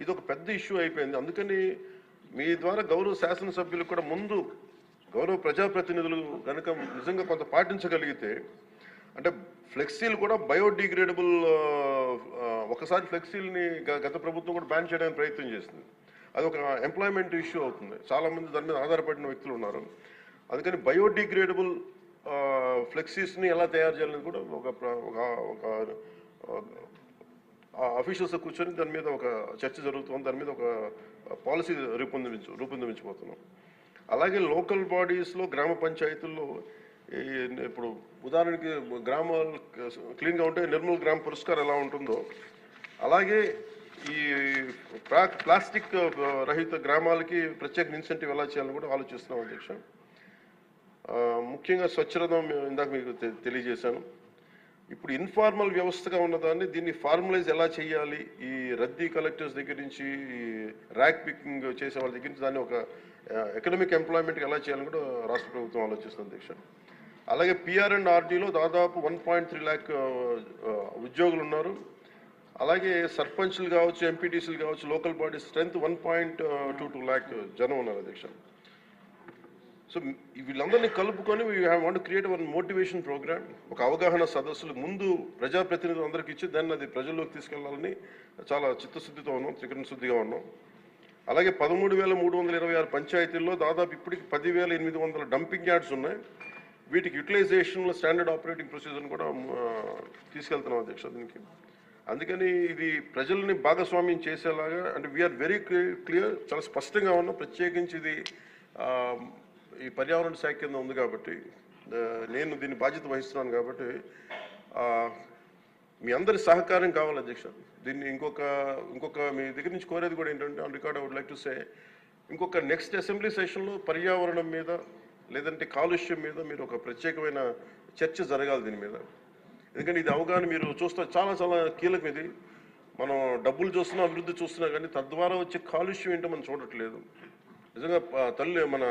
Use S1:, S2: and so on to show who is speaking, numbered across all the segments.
S1: ఇది ఒక పెద్ద ఇష్యూ అయిపోయింది. అందుకని మీ ద్వారా గౌరవ శాసనసభ్యులు కూడా ముందు గౌరవ ప్రజాప్రతినిధులు కనుక నిజంగా కొంత పాటించగలిగితే అంటే ఫ్లెక్సీలు కూడా బయోడిగ్రేడబుల్ ఒకసారి ఫ్లెక్సీల్ని గత ప్రభుత్వం కూడా బ్యాన్ చేయడానికి ప్రయత్నం చేసింది. అది ఒక ఎంప్లాయ్మెంట్ ఇష్యూ అవుతుంది. చాలామంది దాని మీద ఆధారపడిన వ్యక్తులు ఉన్నారు. అందుకని బయోడిగ్రేడబుల్ ఫ్లెక్సీస్ని ఎలా తయారు చేయాలని కూడా ఒక ఒక ఒక అఫీషియల్స్ కూర్చొని దాని మీద ఒక చర్చ జరుగుతుంది దాని మీద ఒక పాలసీ రూపొందించు రూపొందించబోతున్నాం. అలాగే లోకల్ బాడీస్లో గ్రామ పంచాయతీల్లో ఇప్పుడు ఉదాహరణకి గ్రామాలు క్లీన్గా ఉంటే నిర్మల్ గ్రామ పురస్కారం ఎలా ఉంటుందో అలాగే ఈ ప్లా- ప్లాస్టిక్ రహిత గ్రామాలకి ప్రత్యేక ఇన్సెంటివ్ ఎలా చేయాలని కూడా ఆలోచిస్తున్నాం అధ్యక్ష. ముఖ్యంగా స్వచ్ఛరథం ఇందాక మీకు తె- తెలియజేశాను. ఇప్పుడు ఇన్ఫార్మల్ వ్యవస్థగా ఉన్నదాన్ని దీన్ని ఫార్మలైజ్ ఎలా చేయాలి? ఈ రద్దీ కలెక్టర్స్ దగ్గర నుంచి ర్యాక్ పికింగ్ చేసే వాళ్ళ దగ్గర నుంచి దాన్ని ఒక ఎకనామిక్ ఎంప్లాయ్మెంట్కి ఎలా చేయాలని కూడా రాష్ట్ర ప్రభుత్వం ఆలోచిస్తుంది అధ్యక్ష అలాగే పిఆర్ అండ్ ఆర్డీలో దాదాపు వన్ పాయింట్ త్రీ ల్యాక్ ఉద్యోగులు ఉన్నారు. అలాగే సర్పంచ్లు కావచ్చు ఎంపీటీసీలు కావచ్చు local body strength one point two two lakh జనం ఉన్నారు అధ్యక్ష సో వీళ్ళందరినీ కలుపుకొని we want create one motivation program ఒక అవగాహన సదస్సులు ముందు ప్రజాప్రతినిధులు అందరికీ ఇచ్చి దాన్ని అది ప్రజల్లోకి తీసుకెళ్ళాలని చాలా చిత్తశుద్ధితో ఉన్నాం త్రికరణ శుద్ధిగా ఉన్నాం. అలాగే పదమూడు వేల మూడు వందల ఇరవై ఆరు పంచాయతీల్లో దాదాపు ఇప్పటికి పదివేల ఎనిమిది వందల డంపింగ్ యార్డ్స్ ఉన్నాయి. వీటికి యూటిలైజేషన్లో స్టాండర్డ్ ఆపరేటింగ్ ప్రొసీజర్ని కూడా తీసుకెళ్తున్నాం అధ్యక్ష దీనికి. అందుకని ఇది ప్రజల్ని భాగస్వామ్యం చేసేలాగా అంటే వీఆర్ వెరీ క్లియర్ చాలా స్పష్టంగా ఉన్నాం. ప్రత్యేకించి ఇది ఈ పర్యావరణ శాఖ కింద ఉంది కాబట్టి నేను దీన్ని బాధ్యత వహిస్తున్నాను కాబట్టి మీ అందరి సహకారం కావాలి అధ్యక్ష. దీన్ని ఇంకొక ఇంకొక మీ దగ్గర నుంచి కోరేది కూడా ఏంటంటే on record I would like to say ఇంకొక నెక్స్ట్ అసెంబ్లీ సెషన్లో పర్యావరణం మీద లేదంటే కాలుష్యం మీద మీరు ఒక ప్రత్యేకమైన చర్చ జరగాలి దీని మీద. ఎందుకంటే ఇది అవగాహన మీరు చూస్తే చాలా చాలా కీలకం ఇది. మనం డబ్బులు చూస్తున్నా అభివృద్ధి చూస్తున్నా కానీ తద్వారా వచ్చే కాలుష్యం ఏంటో మనం చూడట్లేదు. నిజంగా తల్లి మన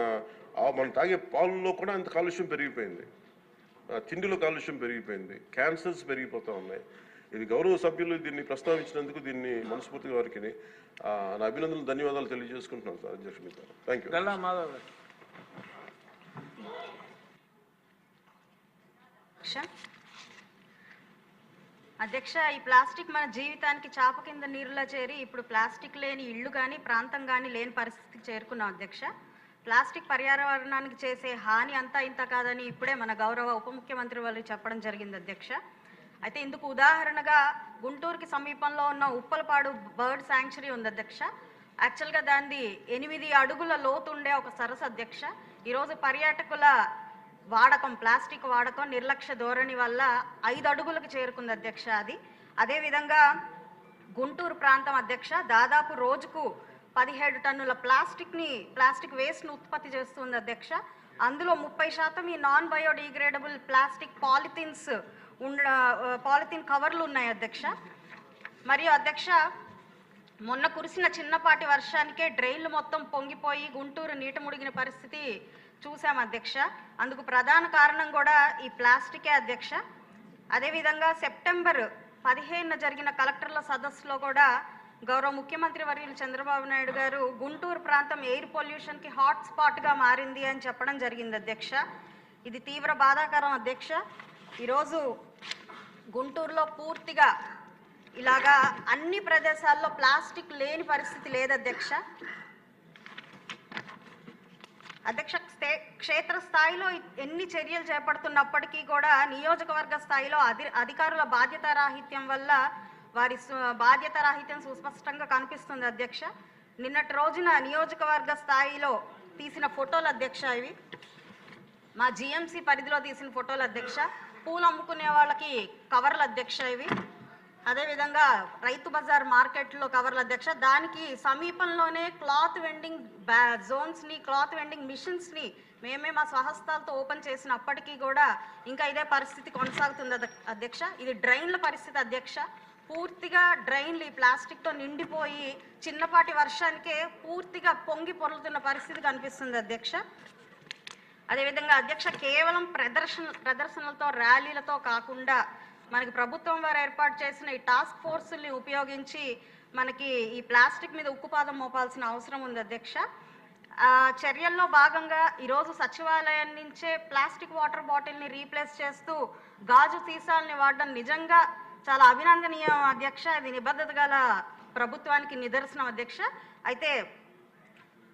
S1: మనం తాగే పాలలో కూడా అంత కాలుష్యం పెరిగిపోయింది. తిండిలో కాలుష్యం పెరిగిపోయింది. క్యాన్సర్స్ పెరిగిపోతూ ఉన్నాయి. ఇది గౌరవ సభ్యులు దీన్ని ప్రస్తావించినందుకు దీన్ని మనస్ఫూర్తిగా వారికి ఆ, నా అభినందనలు ధన్యవాదాలు తెలియజేసుకుంటున్నాను సార్. అధ్యక్ష మీకు థ్యాంక్ యూ
S2: అధ్యక్ష ఈ ప్లాస్టిక్ మన జీవితానికి చాప కింద నీరులా చేరి ఇప్పుడు ప్లాస్టిక్ లేని ఇల్లు కానీ ప్రాంతం కానీ లేని పరిస్థితికి చేరుకున్నాం అధ్యక్ష. ప్లాస్టిక్ పర్యావరణానికి చేసే హాని అంతా ఇంత కాదని ఇప్పుడే మన గౌరవ ఉప ముఖ్యమంత్రి వాళ్ళు చెప్పడం జరిగింది అధ్యక్ష. అయితే ఇందుకు ఉదాహరణగా గుంటూరుకి సమీపంలో ఉన్న ఉప్పలపాడు బర్డ్ శాంక్చురీ ఉంది అధ్యక్ష. యాక్చువల్గా దాన్ని ఎనిమిది అడుగుల లోతుండే ఒక సరస్సు అధ్యక్ష. ఈరోజు పర్యాటకుల వాడకం ప్లాస్టిక్ వాడకం నిర్లక్ష్య ధోరణి వల్ల ఐదు అడుగులకు చేరుకుంది అధ్యక్ష అది. అదేవిధంగా గుంటూరు ప్రాంతం అధ్యక్ష దాదాపు రోజుకు పదిహేడు టన్నుల ప్లాస్టిక్ని ప్లాస్టిక్ వేస్ట్ను ఉత్పత్తి చేస్తుంది అధ్యక్ష. అందులో ముప్పై శాతం ఈ నాన్ బయోడిగ్రేడబుల్ ప్లాస్టిక్ పాలిథిన్స్ ఉండ పాలిథిన్ కవర్లు ఉన్నాయి అధ్యక్ష. మరియు అధ్యక్ష మొన్న కురిసిన చిన్నపాటి వర్షానికే డ్రైన్లు మొత్తం పొంగిపోయి గుంటూరు నీట ముడిగిన పరిస్థితి చూసాం అధ్యక్ష. అందుకు ప్రధాన కారణం కూడా ఈ ప్లాస్టికే అధ్యక్ష. అదేవిధంగా సెప్టెంబర్ పదిహేనున జరిగిన కలెక్టర్ల సదస్సులో కూడా గౌరవ ముఖ్యమంత్రి వర్యులు చంద్రబాబు నాయుడు గారు గుంటూరు ప్రాంతం ఎయిర్ పొల్యూషన్కి హాట్ స్పాట్గా మారింది అని చెప్పడం జరిగింది అధ్యక్ష. ఇది తీవ్ర బాధాకరం అధ్యక్ష. ఈరోజు గుంటూరులో పూర్తిగా ఇలాగా అన్ని ప్రదేశాల్లో ప్లాస్టిక్ లేని పరిస్థితి లేదు అధ్యక్ష. అధ్యక్ష క్షేత్రస్థాయిలో క్షేత్ర స్థాయిలో ఎన్ని చర్యలు చేపడుతున్నప్పటికీ కూడా నియోజకవర్గ స్థాయిలో అధి అధికారుల బాధ్యతారాహిత్యం వల్ల వారి బాధ్యత బాధ్యతారాహిత్యం సుస్పష్టంగా కనిపిస్తుంది అధ్యక్ష. నిన్నటి రోజున నియోజకవర్గ స్థాయిలో తీసిన ఫోటోలు అధ్యక్ష ఇవి. మా జిఎంసి పరిధిలో తీసిన ఫోటోలు అధ్యక్ష. పూలు అమ్ముకునే వాళ్ళకి కవర్ల అధ్యక్ష ఇవి. అదేవిధంగా రైతు బజార్ మార్కెట్లో కవర్ల అధ్యక్ష. దానికి సమీపంలోనే క్లాత్ వెండింగ్ బ్యా జోన్స్ని క్లాత్ వెండింగ్ మిషన్స్ని మేమే మా స్వహస్తాలతో ఓపెన్ చేసినప్పటికీ కూడా ఇంకా ఇదే పరిస్థితి కొనసాగుతుంది అధ్యక్ష. ఇది డ్రైన్ల పరిస్థితి అధ్యక్ష. పూర్తిగా డ్రైన్లు ఈ ప్లాస్టిక్తో నిండిపోయి చిన్నపాటి వర్షానికే పూర్తిగా పొంగి పొర్లుతున్న పరిస్థితి కనిపిస్తుంది అధ్యక్ష. అదేవిధంగా అధ్యక్ష కేవలం ప్రదర్శన ప్రదర్శనలతో ర్యాలీలతో కాకుండా మనకి ప్రభుత్వం వారు ఏర్పాటు చేసిన ఈ టాస్క్ ఫోర్సుల్ని ఉపయోగించి మనకి ఈ ప్లాస్టిక్ మీద ఉక్కుపాదం మోపాల్సిన అవసరం ఉంది అధ్యక్ష. చర్యల్లో భాగంగా ఈరోజు సచివాలయం నుంచే ప్లాస్టిక్ వాటర్ బాటిల్ని రీప్లేస్ చేస్తూ గాజు సీసాలని వాడడం నిజంగా చాలా అభినందనీయం అధ్యక్ష. ఇది నిబద్ధత గల ప్రభుత్వానికి నిదర్శనం అధ్యక్ష. అయితే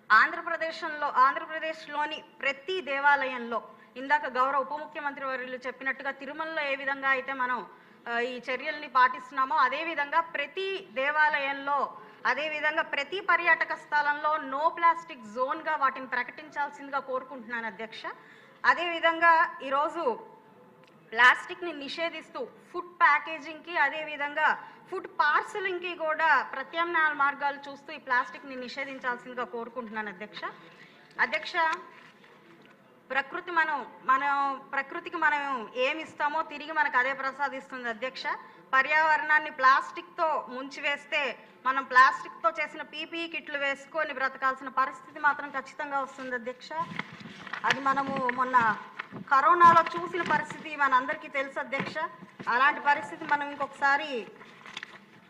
S2: ఆంధ్రప్రదేశంలో ఆంధ్రప్రదేశ్లోని ప్రతి దేవాలయంలో ఇందాక గౌరవ ఉప ముఖ్యమంత్రి వర్యులు చెప్పినట్టుగా తిరుమలలో ఏ విధంగా అయితే మనం ఈ చర్యల్ని పాటిస్తున్నామో అదేవిధంగా ప్రతి దేవాలయంలో అదేవిధంగా ప్రతి పర్యాటక స్థలంలో నో ప్లాస్టిక్ జోన్గా వాటిని ప్రకటించాల్సిందిగా కోరుకుంటున్నాను అధ్యక్ష. అదేవిధంగా ఈరోజు ప్లాస్టిక్ని నిషేధిస్తూ ఫుడ్ ప్యాకేజింగ్కి అదే విధంగా ఫుడ్ పార్సలింగ్కి కూడా ప్రత్యామ్నాయ మార్గాలు చూస్తూ ఈ ప్లాస్టిక్ని నిషేధించాల్సిందిగా కోరుకుంటున్నాను అధ్యక్ష. అధ్యక్ష ప్రకృతి మనం మనం ప్రకృతికి మనం ఏమి ఇస్తామో తిరిగి మనకు అదే ప్రసాదిస్తుంది అధ్యక్ష. పర్యావరణాన్ని ప్లాస్టిక్తో ముంచివేస్తే మనం ప్లాస్టిక్తో చేసిన పీపీఈ కిట్లు వేసుకొని బ్రతకాల్సిన పరిస్థితి మాత్రం ఖచ్చితంగా వస్తుంది అధ్యక్ష. అది మనము మొన్న కరోనాలో చూసిన పరిస్థితి మనందరికీ తెలుసు అధ్యక్ష. అలాంటి పరిస్థితి మనం ఇంకొకసారి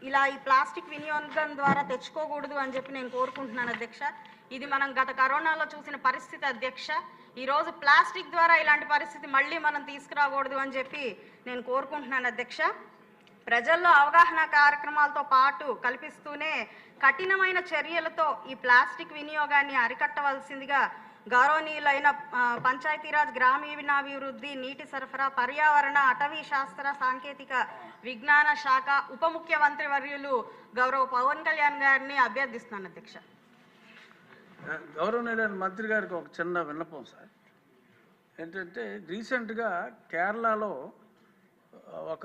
S2: ఇలా ఈ ప్లాస్టిక్ వినియోగం ద్వారా తెచ్చుకోకూడదు అని చెప్పి నేను కోరుకుంటున్నాను అధ్యక్ష. ఇది మనం గత కరోనాలో చూసిన పరిస్థితి అధ్యక్ష. ఈరోజు ప్లాస్టిక్ ద్వారా ఇలాంటి పరిస్థితి మళ్ళీ మనం తీసుకురాకూడదు అని చెప్పి నేను కోరుకుంటున్నాను అధ్యక్ష. ప్రజల్లో అవగాహన కార్యక్రమాలతో పాటు కల్పిస్తూనే కఠినమైన చర్యలతో ఈ ప్లాస్టిక్ వినియోగాన్ని అరికట్టవలసిందిగా గౌరవనీయులైన పంచాయతీరాజ్ గ్రామీణాభివృద్ధి నీటి సరఫరా పర్యావరణ అటవీ శాస్త్ర సాంకేతిక విజ్ఞాన శాఖ ఉప ముఖ్యమంత్రి వర్యులు గౌరవ పవన్ కళ్యాణ్ గారిని అభ్యర్థిస్తున్నాను అధ్యక్ష.
S3: గౌరవనీయులైన మంత్రి గారికి ఒక చిన్న విన్నపం సార్. ఏంటంటే రీసెంట్గా కేరళలో ఒక